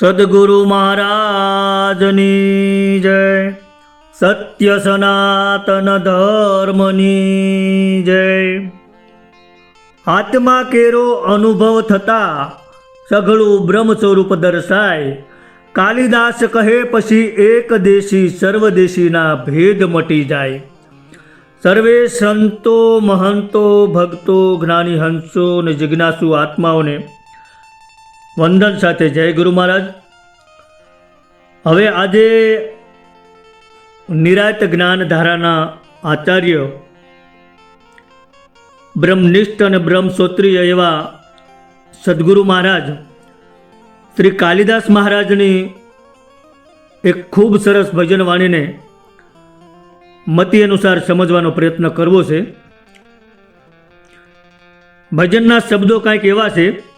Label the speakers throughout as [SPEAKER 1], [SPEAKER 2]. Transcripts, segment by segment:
[SPEAKER 1] સદગુરુ મહારાજની જય, સત્ય સનાતન ધર્મની જય. આત્મા કેરો અનુભવ થતા સઘળું બ્રહ્મ સ્વરૂપ દર્શાય. કાલિદાસ કહે પછી એક દેશી સર્વદેશીના ભેદ મટી જાય. સર્વે સંતો મહંતો ભક્તો જ્ઞાની હંસો અને જિજ્ઞાસુ આત્માઓને વંદન સાથે. જય ગુરુ મહારાજ. હવે આજે નિરાત જ્ઞાન ધારાના આચાર્ય બ્રહ્મનિષ્ઠ અને બ્રહ્મસોત્રીય એવા સદગુરુ મહારાજ શ્રી કાલિદાસ મહારાજની એક ખૂબ સરસ ભજન વાણીને મતિ અનુસાર સમજવાનો પ્રયત્ન કરવો છે. ભજનના શબ્દો કાંઈક એવા છે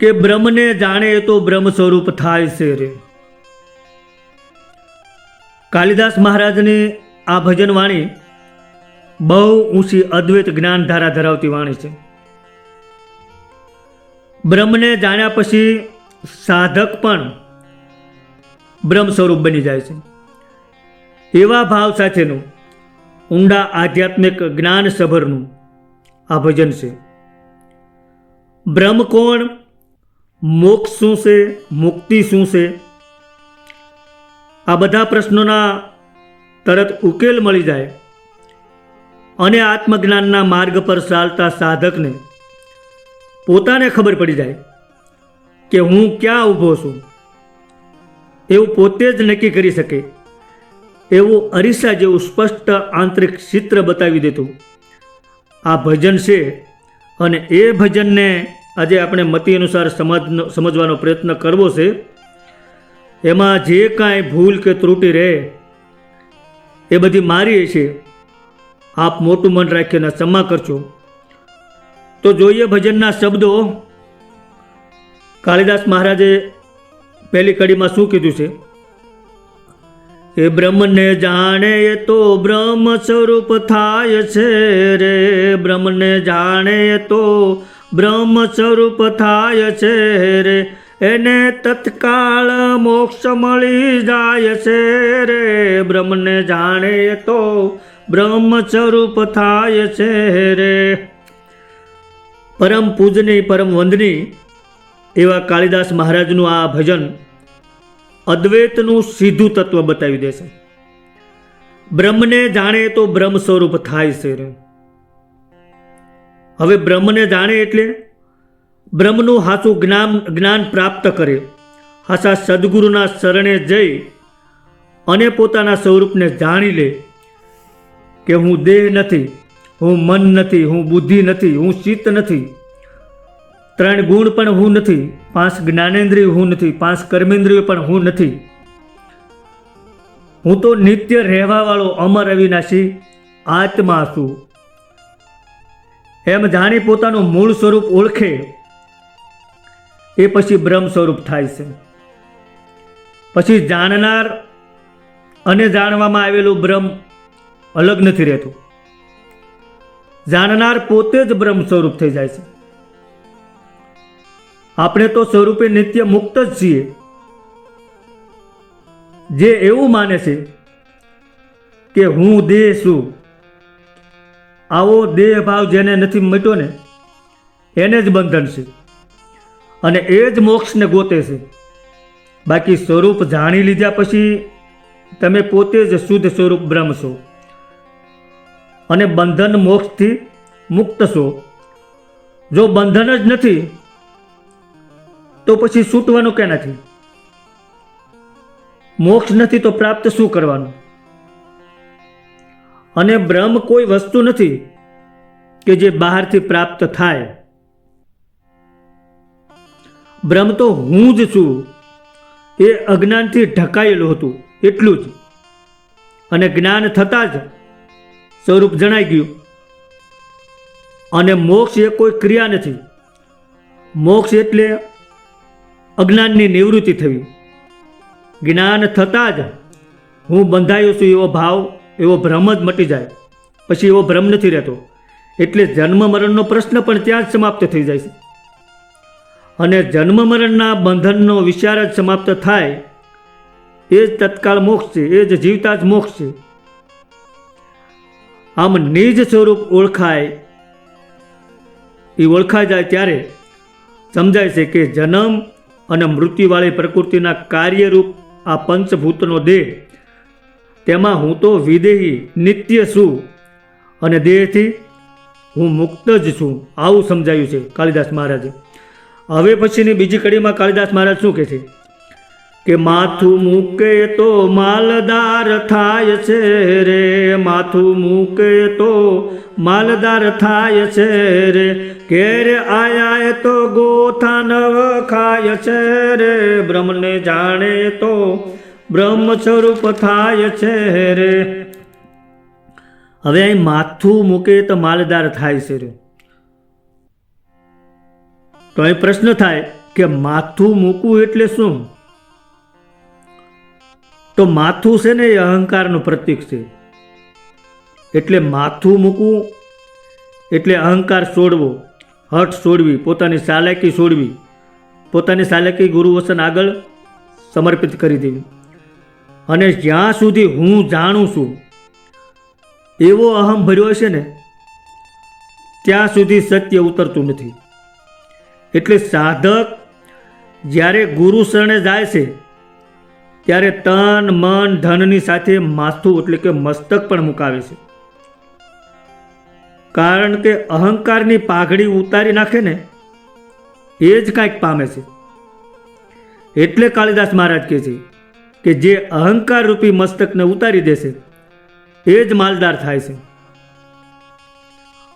[SPEAKER 1] કે બ્રહ્મને જાણે તો બ્રહ્મ સ્વરૂપ થાય છે રે. કાલિદાસ મહારાજની આ ભજન વાણી બહુ ઊંચી અદ્વૈત જ્ઞાન ધારા ધરાવતી વાણી છે. બ્રહ્મને જાણ્યા પછી સાધક પણ બ્રહ્મ સ્વરૂપ બની જાય છે. એવા ભાવ સાથેનું ઊંડા આધ્યાત્મિક જ્ઞાન સભરનું આ ભજન છે. બ્રહ્મ કોણ? મોક્ષ શું છે? મુક્તિ શું છે? આ બધા પ્રશ્નોના તરત ઉકેલ મળી જાય અને આત્મજ્ઞાનના માર્ગ પર ચાલતા સાધકને પોતાને ખબર પડી જાય કે હું ક્યાં ઊભો છું. એવું પોતે જ નક્કી કરી શકે. એવું અરીસા જેવું સ્પષ્ટ આંતરિક ચિત્ર બતાવી દેતું. આ ભજન છે અને એ ભજનને આજે આપણે મતિ અનુસાર સમજ સમજવાનો પ્રયત્ન કરવો છે. એમાં જે કાંઈ ભૂલ કે ત્રુટિ રહે, એ બધી મારી છે આપ મોટું મન રાખીને ક્ષમા કરજો. તો જોઈએ ભજનના શબ્દો. કાળિદાસ મહારાજે પહેલી કડીમાં શું કીધું છે? એ બ્રહ્મને જાણે એ તો બ્રહ્મ સ્વરૂપ થાય છે રે. બ્રહ્મને જાણે એ તો બ્રહ્મ સ્વરૂપ થાય છે રે. એને તત્કાળ મોક્ષ મળી જાય છે રે. બ્રહ્મને જાણે એ તો બ્રહ્મ સ્વરૂપ થાય છે રે. પરમ પૂજની, પરમ વંદની એવા કાળિદાસ મહારાજનું આ ભજન અદ્વૈતનું સીધું તત્વ બતાવી દેશે બ્રહ્મને જાણે તો બ્રહ્મ સ્વરૂપ થાય છે હવે બ્રહ્મને જાણે એટલે બ્રહ્મનું હાચું જ્ઞાન જ્ઞાન પ્રાપ્ત કરે. હાસા સદગુરુના શરણે જઈ અને પોતાના સ્વરૂપને જાણી લે કે હું દેહ નથી, હું મન નથી, હું બુદ્ધિ નથી, હું ચિત્ત નથી. ત્રણ ગુણ પણ હું નથી, પાંચ જ્ઞાનેન્દ્રિય હું નથી, પાંચ કર્મેન્દ્રિય પણ હું નથી. હું તો નિત્ય રહેવાવાળો અમર અવિનાશી આત્મા છું. એમ જાણી પોતાનું મૂળ સ્વરૂપ ઓળખે. એ પછી બ્રહ્મ સ્વરૂપ થાય છે. પછી જાણનાર અને જાણવામાં આવેલું બ્રહ્મ અલગ નથી રહેતું. જાણનાર પોતે જ બ્રહ્મ સ્વરૂપ થઈ જાય છે. આપણે તો સ્વરૂપે નિત્ય મુક્ત જ છીએ. જે એવું માને છે કે હું દેહ છું. આવો દેહ ભાવ જેને નથી મટ્યો ને, એને જ બંધન છે. અને એ જ મોક્ષને ગોતે છે. બાકી સ્વરૂપ જાણી લીધા પછી તમે પોતે જ શુદ્ધ સ્વરૂપ બ્રહ્મ છો. અને બંધન મોક્ષથી મુક્ત છો. જો બંધન જ નથી તો પછી છૂટવાનું કે નથી? મોક્ષ નથી તો પ્રાપ્ત શું કરવાનું? અને બ્રહ્મ કોઈ વસ્તુ નથી કે જે બહારથી પ્રાપ્ત થાય. બ્રહ્મ તો હું જ છું. એ અજ્ઞાનથી ઢકાયેલું હતું, એટલું જ. અને જ્ઞાન થતાં જ સ્વરૂપ જણાઈ ગયું. અને મોક્ષ એ કોઈ ક્રિયા નથી. મોક્ષ એટલે અજ્ઞાનની નિવૃત્તિ થવી જ્ઞાન થતાં જ હું બંધાયો છું એવો ભાવ, એવો ભ્રમ જ મટી જાય. પછી એવો ભ્રમ નથી રહેતો. એટલે જન્મ મરણનો પ્રશ્ન પણ ત્યાં જ સમાપ્ત થઈ જાય છે. અને જન્મ મરણના બંધનનો વિચાર જ સમાપ્ત થાય. એ જ તત્કાળ મોક્ષ છે, એ જ જીવતા જ મોક્ષ છે. આમ નિજ સ્વરૂપ ઓળખાય. એ ઓળખાઈ જાય ત્યારે સમજાય છે કે જન્મ અને મૃત્યુવાળી પ્રકૃતિના કાર્યરૂપ આ પંચભૂતનો દેહ. તેમાં હું તો વિદેહી, નિત્ય છું અને દેહથી હું મુક્ત જ છું. આવું સમજાયું છે કાલિદાસ મહારાજે. હવે પછીની બીજી કડીમાં કાલિદાસ મહારાજ શું કહે છે? કે માથું મૂકે તો માલદાર થાય છે રે. માથું મૂકે તો માલદાર થાય છે રે. ઘેર આયા તો ગોથા નવ ખાય છે રે. બ્રહ્મને જાણે તો બ્રહ્મ સ્વરૂપ થાય છે રે. હવે અહીં માથું મૂકે તો માલદાર થાય છે રે. તો અહીં પ્રશ્ન થાય કે માથું મૂકવું એટલે શું? તો માથું છે ને એ અહંકારનું પ્રતીક છે. એટલે માથું મૂકવું, એટલે અહંકાર છોડવો, હઠ છોડવી, પોતાની ચાલાકી છોડવી, પોતાની ચાલાકી ગુરુવસન આગળ સમર્પિત કરી દેવી. અને જ્યાં સુધી હું જાણું છું, એવો અહમ ભર્યો છે ને, ત્યાં સુધી સત્ય ઉતરતું નથી. એટલે સાધક જ્યારે ગુરુ શરણે જાય છે ત્યારે તન, મન, ધનની સાથે માથું એટલે કે મસ્તક પણ મુકાવે છે. કારણ કે અહંકારની પાઘડી ઉતારી નાખે ને, એ જ કાંઈક પામે છે. એટલે કાલિદાસ મહારાજ કહે છે કે જે અહંકાર રૂપી મસ્તકને ઉતારી દેશે એ જ માલદાર થાય છે.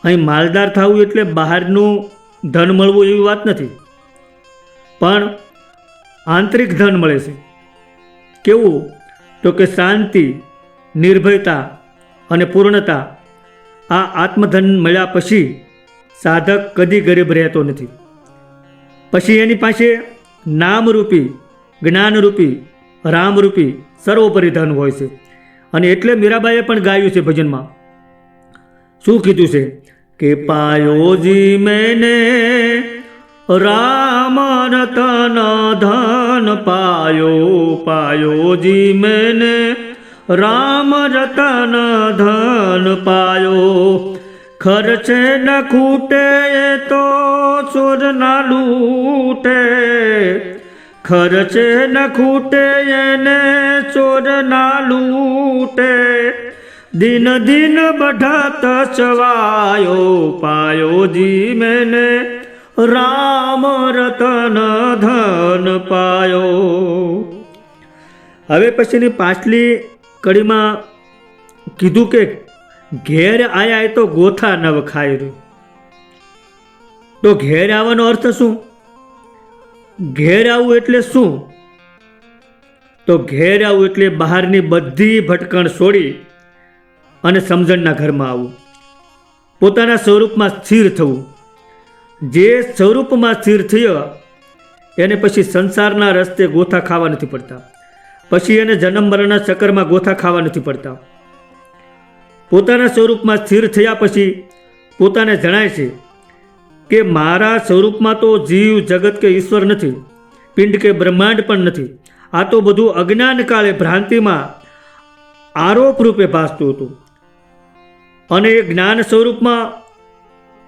[SPEAKER 1] અહીં માલદાર થવું એટલે બહારનું ધન મળવું એવી વાત નથી. પણ આંતરિક ધન મળે છે. કેવું? તો કે શાંતિ, નિર્ભયતા અને પૂર્ણતા આ આત્મધન મળ્યા પછી સાધક કદી ગરીબ રહેતો નથી. પછી એની પાસે નામરૂપી, જ્ઞાનરૂપી, રામરૂપી સર્વોપરી ધન હોય છે. અને એટલે મીરાબાઈએ પણ ગાયું છે ભજનમાં. શું કીધું છે? કે પાયોજી મેને રામ રતન ધન મન પાયો પાયો જી મેને. રામ રતન ધન પાયો. ખર્ચે ન ખૂટે એ તો સુર ના લૂટે. ખર્ચે ન ખૂટે એને ચોર ના લૂટે. દિન દિન બઢત ચવાયો, પાયો જી મેને. રામ રતન ધન પાયો. હવે પછીની પાછલી કડીમાં કીધું કે ઘેર આયા તો ગોથા નવ વખાય રહ્યું તો ઘેર આવવાનો અર્થ શું? ઘેર આવવું એટલે શું? તો ઘેર આવવું એટલે બહારની બધી ભટકણ છોડી અને સમજણના ઘરમાં આવવું પોતાના સ્વરૂપમાં સ્થિર થવું. જે સ્વરૂપમાં સ્થિર થયો, એને પછી સંસારના રસ્તે ગોથા ખાવા નથી પડતા. પછી એને જન્મ મરણના ચક્કરમાં ગોથા ખાવા નથી પડતા. પોતાના સ્વરૂપમાં સ્થિર થયા પછી પોતાને જણાય છે કે મારા સ્વરૂપમાં તો જીવ, જગત કે ઈશ્વર નથી, પિંડ કે બ્રહ્માંડ પણ નથી. આ તો બધું અજ્ઞાન કાળે ભ્રાંતિમાં આરોપ રૂપે ભાસતું હતું. અને એ જ્ઞાન સ્વરૂપમાં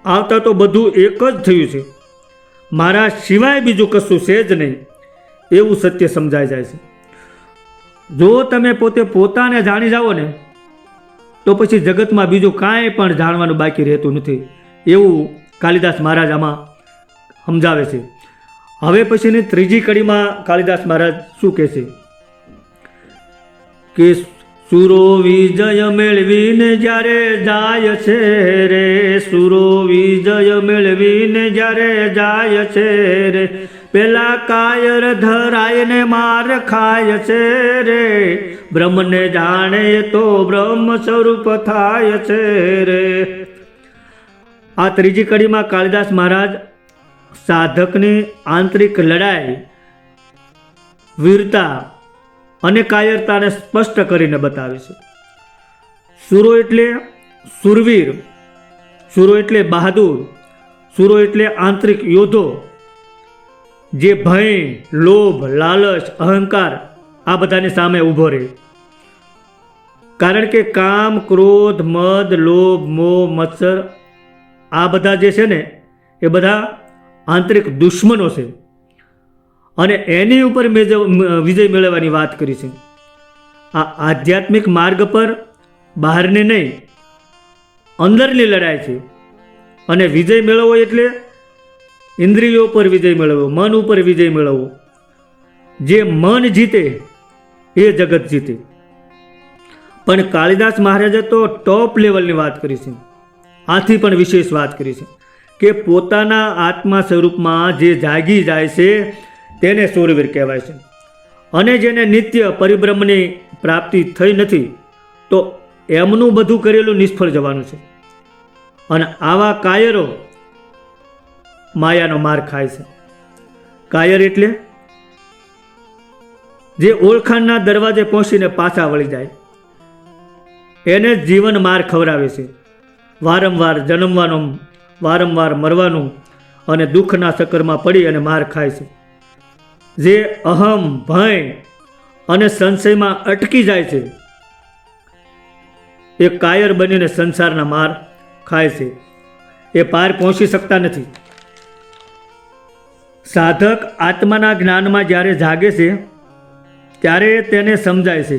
[SPEAKER 1] આવતા તો બધું એક જ થયું છે. મારા સિવાય બીજું કશું છે જ નહીં. એવું સત્ય સમજાઈ જાય છે. જો તમે પોતે પોતાને જાણી જાઓ ને, તો પછી જગતમાં બીજું કાંઈ પણ જાણવાનું બાકી રહેતું નથી. એવું કાલિદાસ મહારાજ આમાં સમજાવે છે. હવે પછીની ત્રીજી કડીમાં કાલિદાસ મહારાજ શું કહે છે? કે સુરો વિજય મેળવીને જ્યારે જાય છે રે, સુરો વિજય મેળવીને જ્યારે જાય છે રે, પેલા કાયર ધરાયને માર ખાય છે રે, બ્રહ્મને જાણે તો બ્રહ્મ સ્વરૂપ થાય છે રે. આ ત્રીજી કડીમાં કાળિદાસ મહારાજ સાધકની આંતરિક લડાઈ, વીરતા અને કાયરતાને સ્પષ્ટ કરીને બતાવે છે. સુરો એટલે સુરવીર, સુરો એટલે બહાદુર, સુરો એટલે આંતરિક યોદ્ધો. જે ભય, લોભ, લાલચ, અહંકાર આ બધાની સામે ઊભો રહે. કારણ કે કામ, ક્રોધ, મદ, લોભ, મોહ, મત્સર આ બધા જે છે ને, એ બધા આંતરિક દુશ્મનો છે. અને એની ઉપર વિજય મેળવવાની વાત કરી છે. આ આધ્યાત્મિક માર્ગ પર બહારની નહીં, અંદરની લડાઈ છે. અને વિજય મેળવવો એટલે ઇન્દ્રિયો પર વિજય મેળવવો, મન ઉપર વિજય મેળવવો. જે મન જીતે, એ જગત જીતે. પણ કાળિદાસ મહારાજે તો ટોપ લેવલની વાત કરી છે. આથી પણ વિશેષ વાત કરી છે કે પોતાના આત્મા સ્વરૂપમાં જે જાગી જાય છે તેને સૂરવીર કહેવાય છે. અને જેને નિત્ય પરિભ્રમની પ્રાપ્તિ થઈ નથી, તો એમનું બધું કરેલું નિષ્ફળ જવાનું છે. અને આવા કાયરો માયાનો માર ખાય છે. કાયર એટલે જે ઓળખાણના દરવાજે પહોંચીને પાછા વળી જાય. એને જીવન માર ખવડાવે છે. વારંવાર જન્મવાનું, વારંવાર મરવાનું અને દુઃખના ચક્કરમાં પડી અને માર ખાય છે. જે અહમ, ભય અને સંશયમાં અટકી જાય છે. એ કાયર બનીને સંસારના માર ખાય છે. એ પાર પહોંચી શકતા નથી. સાધક આત્માના જ્ઞાનમાં જ્યારે જાગે છે, ત્યારે તેને સમજાય છે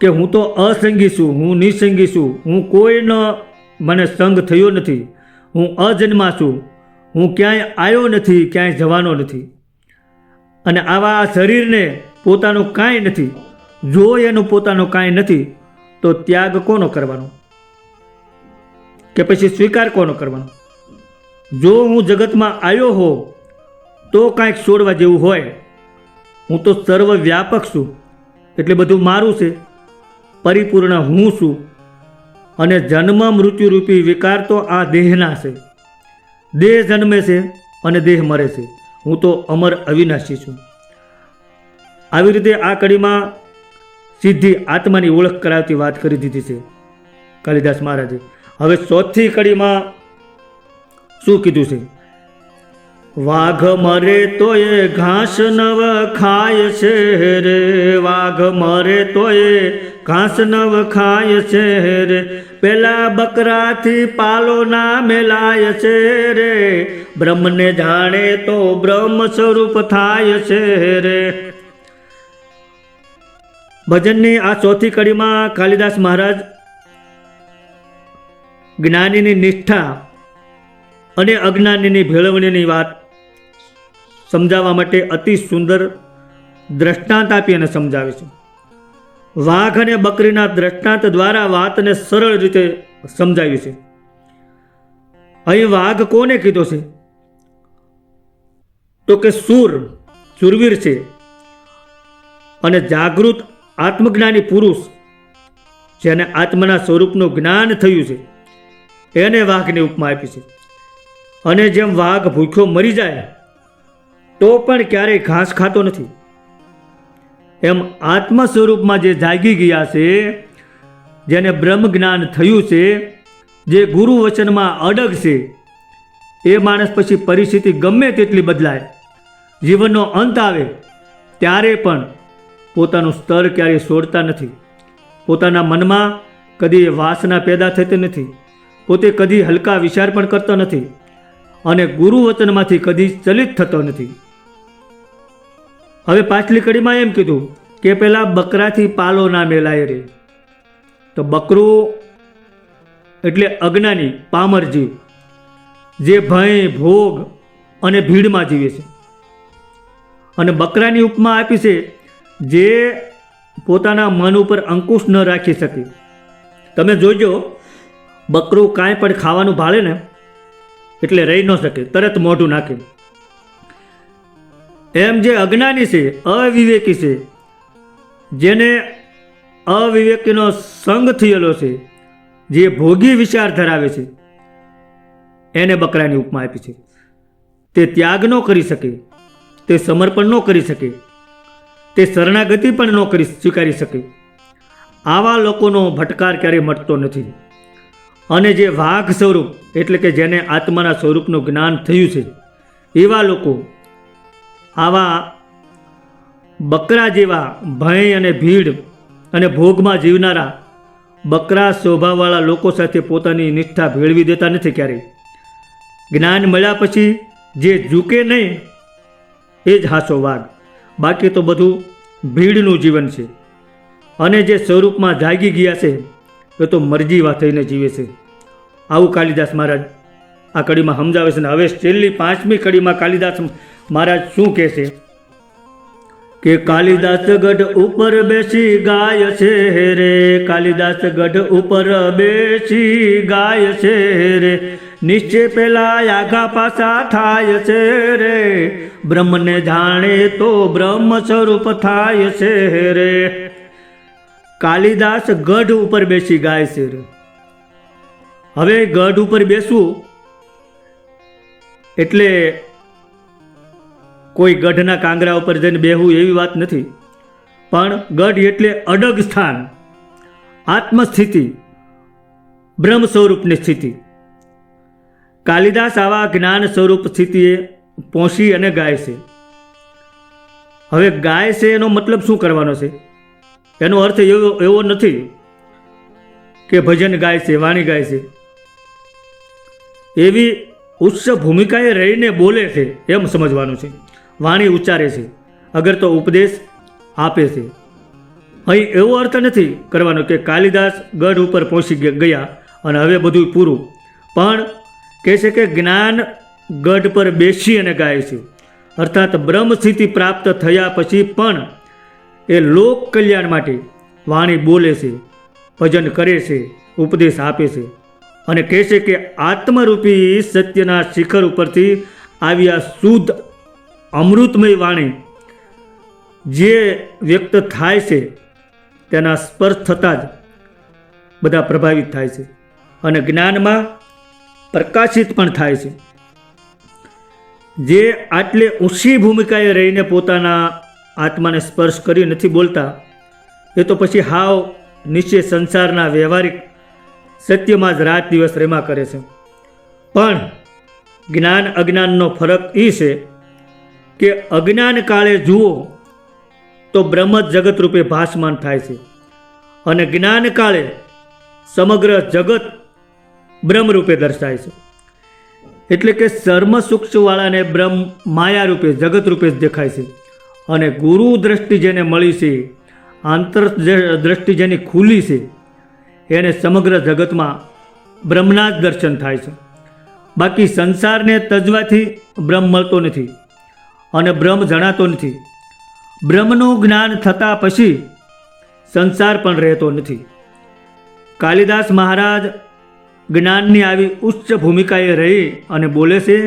[SPEAKER 1] કે હું તો અસંગી છું, હું નિસંગી છું, હું કોઈનો મને સંગ થયો નથી. હું અજન્મા છું, હું ક્યાંય આવ્યો નથી, ક્યાંય જવાનો નથી. અને આવા શરીરને પોતાનું કાંઈ નથી જો એનું પોતાનું કાંઈ નથી, તો ત્યાગ કોનો કરવાનો? કે પછી સ્વીકાર કોનો કરવાનો? જો હું જગતમાં આવ્યો હો તો કાંઈક છોડવા જેવું હોય. હું તો સર્વ વ્યાપક છું, એટલે બધું મારું છે. પરિપૂર્ણ હું છું, અને જન્મ મૃત્યુરૂપી વિકાર તો આ દેહના છે. દેહ જન્મે છે, અને દેહ મરે છે. હું તો અમર અવિનાશી છું. આવી રીતે આ કડીમાં સીધી આત્માની ઓળખ કરાવતી વાત કરી દીધી છે, કાલિદાસ મહારાજે. હવે ચોથી કડીમાં શું કીધું છે? વાઘ મરે તોય ઘાસ નવ ખાય છે રે, વાઘ મરે તોય ઘાસ નવ ખાય છે રે પેલા બકરાથી પાલો ના મેલાય છે રે બ્રહ્મને જાણે તો બ્રહ્મ સ્વરૂપ થાય છે રે ભજનની આ ચોથી કડીમાં કાલિદાસ મહારાજ જ્ઞાનીની નિષ્ઠા અને અજ્ઞાનીની ભેળવણીની વાત સમજાવવા માટે અતિ સુંદર દ્રષ્ટાંત આપી અને સમજાવે છે. વાઘ અને બકરીના દ્રષ્ટાંત દ્વારા વાતને સરળ રીતે સમજાવી છે. અહીં વાઘ કોને કીધો છે? તો કે સુર સુરવીર છે. અને જાગૃત આત્મજ્ઞાની પુરુષ, જેને આત્મના સ્વરૂપનું જ્ઞાન થયું છે, એને વાઘની ઉપમા આપી છે. અને જેમ વાઘ ભૂખ્યો મરી જાય, તો પણ ક્યારેય ઘાસ ખાતો નથી. એમ આત્મ સ્વરૂપમાં જે જાગી ગયા છે, જેને બ્રહ્મ જ્ઞાન થયું છે, જે ગુરુ વચનમાં અડગ છે, એ માણસ પછી પરિસ્થિતિ ગમે તેટલી બદલાય, જીવનનો અંત આવે, ત્યારે પણ પોતાનું સ્તર ક્યારેય છોડતા નથી. પોતાના મનમાં કદી વાસના પેદા થતી નથી, પોતે કદી હલકા વિચાર પણ કરતો નથી અને ગુરુ વચનમાંથી કદી ચલિત થતો નથી. હવે પાછલી કડીમાં એમ કીધું કે પહેલાં બકરાથી પાલો ના મેલાય રે. તો બકરું એટલે અજ્ઞાની, પામર જીવ, જે ભય, ભોગ અને ભીડમાં જીવે છે. અને બકરાની ઉપમા આપી છે જે પોતાના મન ઉપર અંકુશ ન રાખી શકે. તમે જોજો, બકરું કાંઈ પણ ખાવાનું ભાળે ને, એટલે રહી ન શકે, તરત મોઢું નાખે. એમ જે અજ્ઞાની છે, અવિવેકી છે, જેને અવિવેકીનો સંગ થયેલો છે, જે ભોગી વિચાર ધરાવે છે, એને બકરાની ઉપમા આપી છે. તે ત્યાગ ન કરી શકે, તે સમર્પણ ન કરી શકે, તે શરણાગતિ પણ ન કરી સ્વીકારી શકે. આવા લોકોનો ભટકાર ક્યારેય મટતો નથી. અને જે વાઘ સ્વરૂપ, એટલે કે જેને આત્માના સ્વરૂપનું જ્ઞાન થયું છે, એવા લોકો આવા બકરા જેવા ભય અને ભીડ અને ભોગમાં જીવનારા બકરા સ્વભાવવાળા લોકો સાથે પોતાની નિષ્ઠા ભેળવી દેતા નથી ક્યારેય જ્ઞાન મળ્યા પછી જે ઝૂકે નહીં, એ જ હાસો વાઘ. બાકી તો બધું ભીડનું જીવન છે. અને જે સ્વરૂપમાં જાગી ગયા છે, એ તો મરજીવા થઈને જીવે છે. આવું કાલિદાસ મહારાજ આ કડીમાં સમજાવે છે ને, હવે છેલ્લી પાંચમી કડીમાં કાલિદાસ મહારાજ શું કહે છે કે કાલિદાસ ગઢ ઉપર બેસી ગાય છે રે કાલિદાસ ગઢ ઉપર બેસી ગાય છે રે નિશ્ચય પેલા આઘા પાછા થાય છે રે, બ્રહ્મને જાણે તો બ્રહ્મ સ્વરૂપ થાય છે રે. કાલિદાસ ગઢ ઉપર બેસી ગાય છે રે. હવે ગઢ ઉપર બેસવું એટલે કોઈ ગઢના કાંગરા ઉપર જઈને બેહવું એવી વાત નથી. પણ ગઢ એટલે અડગ સ્થાન. આત્મસ્થિતિ. બ્રહ્મ સ્વરૂપની સ્થિતિ. કાલિદાસ આવા જ્ઞાન સ્વરૂપ સ્થિતિએ પહોંચી અને ગાય છે. હવે ગાય છે એનો મતલબ શું કરવાનો છે? એનો અર્થ એવો એવો નથી કે ભજન ગાય છે, વાણી ગાય છે. એવી ઉચ્ચ ભૂમિકાએ રહીને બોલે છે એમ સમજવાનું છે. વાણી ઉચ્ચારે છે, અગર તો ઉપદેશ આપે છે. અહીં એવો અર્થ નથી કરવાનો કે કાલિદાસ ગઢ ઉપર પહોંચી ગયા અને હવે બધું પૂરું. પણ કહે છે કે જ્ઞાન ગઢ પર બેસી અને ગાય છે. અર્થાત બ્રહ્મ સ્થિતિ પ્રાપ્ત થયા પછી પણ એ લોક કલ્યાણ માટે વાણી બોલે છે, ભજન કરે છે, ઉપદેશ આપે છે. અને કહે છે કે આત્મરૂપી સત્યના શિખર ઉપરથી આવ્યા શુદ્ધ અમૃતમય વાણી જે વ્યક્ત થાય છે, તેના સ્પર્શ થતાં જ બધા પ્રભાવિત થાય છે અને જ્ઞાનમાં પ્રકાશિત પણ થાય છે. જે આટલે ઊંચી ભૂમિકાએ રહીને પોતાના આત્માને સ્પર્શ કરી નથી બોલતા, એ તો પછી હાવ નીચે સંસારના વ્યવહારિક સત્યમાં જ રાત દિવસ રેમા કરે છે. પણ જ્ઞાન અજ્ઞાનનો ફરક એ છે કે અજ્ઞાન કાળે જુઓ તો બ્રહ્મ જગત રૂપે ભાસમાન થાય છે. અને જ્ઞાન કાળે સમગ્ર જગત બ્રહ્મ રૂપે દર્શાય છે. એટલે કે સર્મ સૂક્ષ્મવાળાને બ્રહ્મ માયા રૂપે, જગત રૂપે જ દેખાય છે. અને ગુરુ દ્રષ્ટિ જેને મળી છે, આંતર દ્રષ્ટિ જેની ખુલી છે, એને સમગ્ર જગતમાં બ્રહ્મના જ દર્શન થાય છે. બાકી સંસારને તજવાથી બ્રહ્મ મળતો નથી. અને બ્રહ્મ જણાતો નથી. બ્રહ્મનું જ્ઞાન થતાં પછી સંસાર પણ રહેતો નથી. કાલિદાસ મહારાજ જ્ઞાનની આવી ઉચ્ચ ભૂમિકાએ રહી અને બોલે છે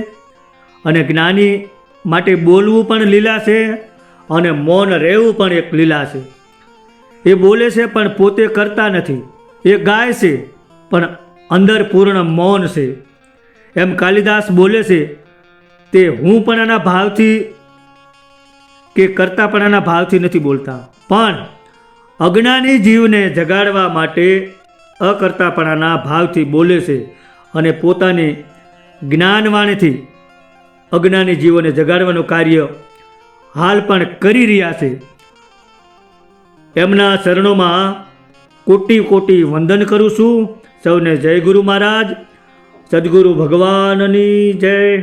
[SPEAKER 1] અને જ્ઞાની માટે બોલવું પણ લીલા છે અને મૌન રહેવું પણ એક લીલા છે. એ બોલે છે પણ પોતે કરતા નથી. એ ગાય છે પણ અંદર પૂર્ણ મૌન છે. એમ કાલિદાસ બોલે છે, તે હું પણ એના ભાવથી કે કરતાપણાના ભાવથી નથી બોલતા. પણ અજ્ઞાની જીવને જગાડવા માટે અકર્તાપણાના ભાવથી બોલે છે અને પોતાની જ્ઞાનવાણીથી અજ્ઞાની જીવોને જગાડવાનું કાર્ય હાલ પણ કરી રહ્યા છે. એમના શરણોમાં કોટી કોટી વંદન કરું છું. સૌને જય ગુરુ મહારાજ. સદગુરુ ભગવાનની જય.